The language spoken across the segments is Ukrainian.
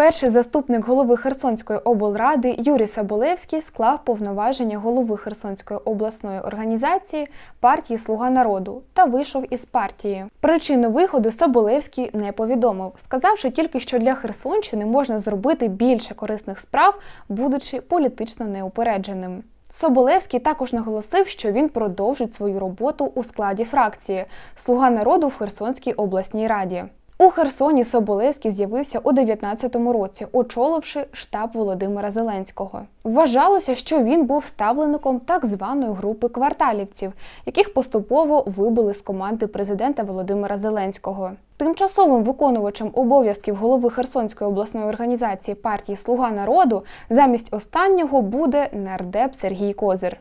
Перший заступник голови Херсонської облради Юрій Саболевський склав повноваження голови Херсонської обласної організації партії Слуга народу та вийшов із партії. Причину виходу Соболевський не повідомив, сказавши тільки, що для Херсонщини можна зробити більше корисних справ, будучи політично неупередженим. Соболевський також наголосив, що він продовжить свою роботу у складі фракції Слуга народу в Херсонській обласній раді. У Херсоні Соболевський з'явився у 19-му році, очоливши штаб Володимира Зеленського. Вважалося, що він був ставленником так званої групи кварталівців, яких поступово вибили з команди президента Володимира Зеленського. Тимчасовим виконувачем обов'язків голови Херсонської обласної організації партії Слуга народу замість останнього буде нардеп Сергій Козир.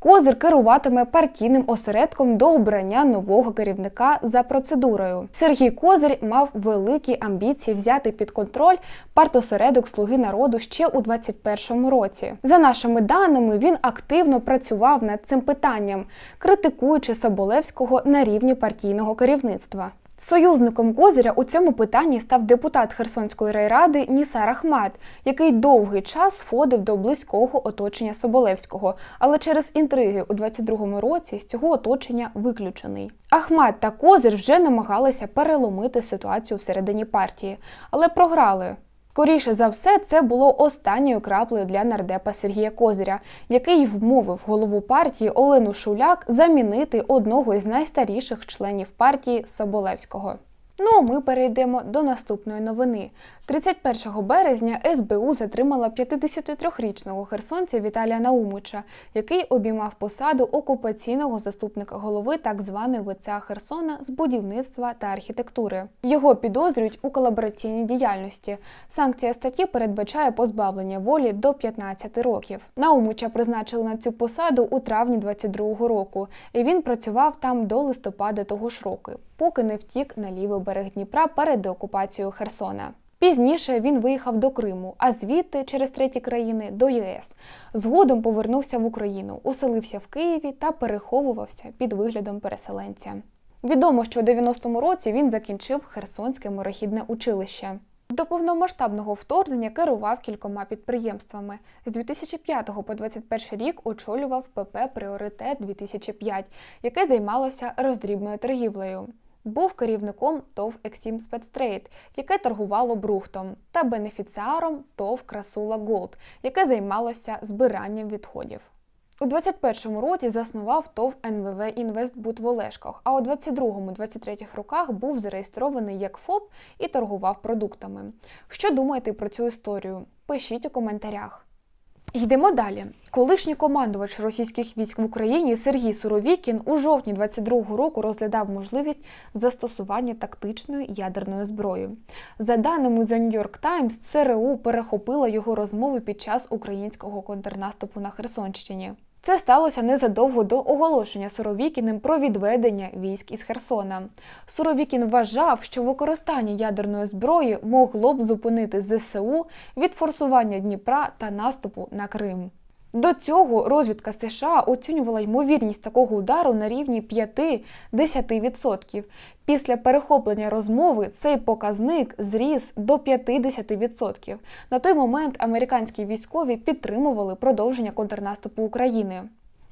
Козир керуватиме партійним осередком до обрання нового керівника за процедурою. Сергій Козир мав великі амбіції взяти під контроль партосередок Слуги народу ще у 2021 році. За нашими даними, він активно працював над цим питанням, критикуючи Соболевського на рівні партійного керівництва. Союзником Козиря у цьому питанні став депутат Херсонської райради Нісар Ахмат, який довгий час входив до близького оточення Соболевського, але через інтриги у 22-му році з цього оточення виключений. Ахмат та Козир вже намагалися переломити ситуацію всередині партії, але програли. Скоріше за все, це було останньою краплею для нардепа Сергія Козиря, який вмовив голову партії Олену Шуляк замінити одного із найстаріших членів партії Соболевського. Ну а ми перейдемо до наступної новини. 31 березня СБУ затримала 53-річного херсонця Віталія Наумича, який обіймав посаду окупаційного заступника голови так званої ВЦА Херсона з будівництва та архітектури. Його підозрюють у колабораційній діяльності. Санкція статті передбачає позбавлення волі до 15 років. Наумича призначили на цю посаду у травні 22-го року, і він працював там до листопада того ж року, поки не втік на лівий берег Дніпра перед деокупацією Херсона. Пізніше він виїхав до Криму, а звідти через треті країни до єС. Згодом повернувся в Україну, уселився в Києві та переховувався під виглядом переселенця. Відомо, що у 90-му році він закінчив Херсонське морехідне училище. До повномасштабного вторгнення керував кількома підприємствами. З 2005 по 2021 рік очолював ПП Пріоритет 2005, яке займалося роздрібною торгівлею. Був керівником ТОВ Ексім Спецтрейд, яке торгувало брухтом, та бенефіціаром ТОВ Красула Голд, яке займалося збиранням відходів. У 21-му році заснував ТОВ НВВ Інвестбут в Олешках, а у 22-23 роках був зареєстрований як ФОП і торгував продуктами. Що думаєте про цю історію? Пишіть у коментарях. Йдемо далі. Колишній командувач російських військ в Україні Сергій Суровікін у жовтні 22-го року розглядав можливість застосування тактичної ядерної зброї. За даними The New York Times, ЦРУ перехопила його розмови під час українського контрнаступу на Херсонщині. Це сталося незадовго до оголошення Суровікіним про відведення військ із Херсона. Суровікін вважав, що використання ядерної зброї могло б зупинити ЗСУ від форсування Дніпра та наступу на Крим. До цього розвідка США оцінювала ймовірність такого удару на рівні 5-10%. Після перехоплення розмови цей показник зріс до 50%. На той момент американські військові підтримували продовження контрнаступу України.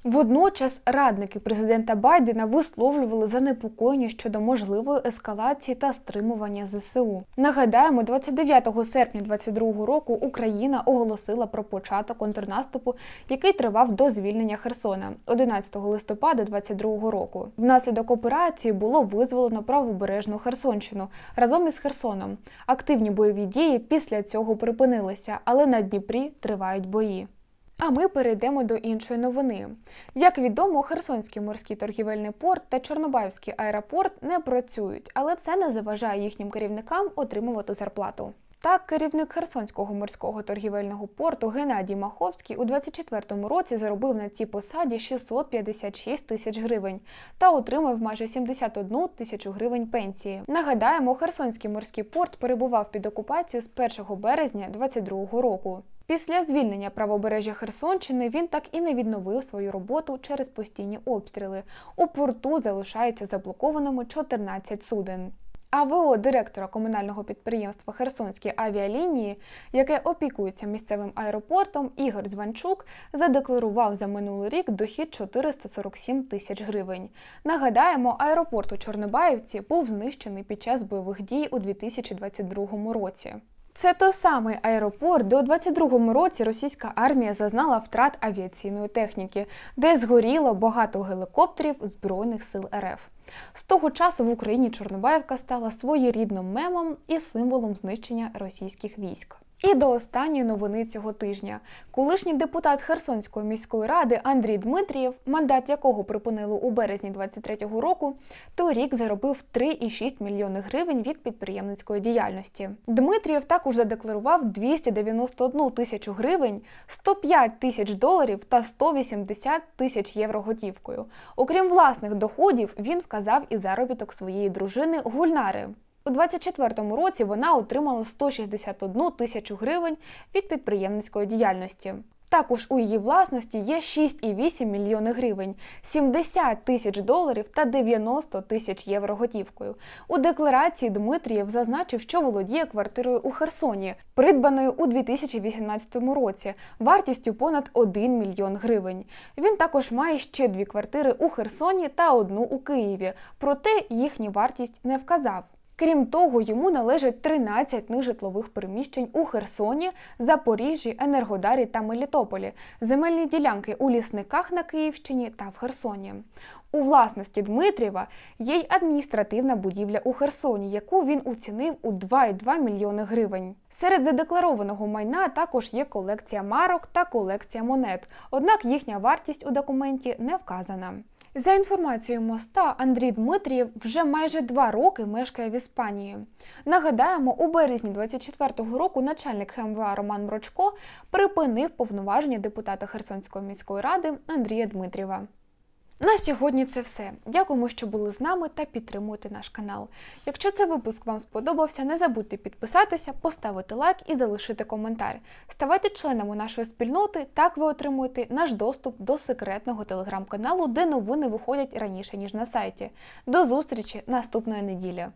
Водночас радники президента Байдена висловлювали занепокоєння щодо можливої ескалації та стримування ЗСУ. Нагадаємо, 29 серпня 2022 року Україна оголосила про початок контрнаступу, який тривав до звільнення Херсона 11 листопада 2022 року. Внаслідок операції було визволено правобережну Херсонщину разом із Херсоном. Активні бойові дії після цього припинилися, але на Дніпрі тривають бої. А ми перейдемо до іншої новини. Як відомо, Херсонський морський торгівельний порт та Чорнобаївський аеропорт не працюють, але це не заважає їхнім керівникам отримувати зарплату. Так, керівник Херсонського морського торгівельного порту Геннадій Маховський у 2024 році заробив на цій посаді 656 тисяч гривень та отримав майже 71 тисячу гривень пенсії. Нагадаємо, Херсонський морський порт перебував під окупацією з 1 березня 2022 року. Після звільнення правобережжя Херсонщини він так і не відновив свою роботу через постійні обстріли. У порту залишаються заблокованими 14 суден. А ВО директора комунального підприємства Херсонські авіалінії, яке опікується місцевим аеропортом, Ігор Дзванчук, задекларував за минулий рік дохід 447 тисяч гривень. Нагадаємо, аеропорт у Чорнобаївці був знищений під час бойових дій у 2022 році. Це той самий аеропорт, де у 22-му році російська армія зазнала втрат авіаційної техніки, де згоріло багато гелікоптерів Збройних сил РФ. З того часу в Україні Чорнобаївка стала своєрідним мемом і символом знищення російських військ. І до останньої новини цього тижня. Колишній депутат Херсонської міської ради Андрій Дмитрієв, мандат якого припинили у березні 23-го року, торік заробив 3,6 мільйони гривень від підприємницької діяльності. Дмитрієв також задекларував 291 тисячу гривень, 105 тисяч доларів та 180 тисяч євро готівкою. Окрім власних доходів, він вказав і заробіток своєї дружини Гульнари. У 2024 році вона отримала 161 тисячу гривень від підприємницької діяльності. Також у її власності є 6,8 мільйони гривень, 70 тисяч доларів та 90 тисяч євро готівкою. У декларації Дмитрієв зазначив, що володіє квартирою у Херсоні, придбаною у 2018 році, вартістю понад 1 мільйон гривень. Він також має ще дві квартири у Херсоні та одну у Києві, проте їхню вартість не вказав. Крім того, йому належать 13 нежитлових приміщень у Херсоні, Запоріжжі, Енергодарі та Мелітополі, земельні ділянки у лісниках на Київщині та в Херсоні. У власності Дмитрієва є й адміністративна будівля у Херсоні, яку він оцінив у 2,2 мільйони гривень. Серед задекларованого майна також є колекція марок та колекція монет, однак їхня вартість у документі не вказана. За інформацією моста, Андрій Дмитрієв вже майже два роки мешкає в Іспанії. Нагадаємо, у березні 24-го року начальник ХМВА Роман Мрочко припинив повноваження депутата Херсонської міської ради Андрія Дмитрієва. На сьогодні це все. Дякуємо, що були з нами та підтримуєте наш канал. Якщо цей випуск вам сподобався, не забудьте підписатися, поставити лайк і залишити коментар. Ставайте членами нашої спільноти, так ви отримуєте наш доступ до секретного телеграм-каналу, де новини виходять раніше ніж на сайті. До зустрічі наступної неділі!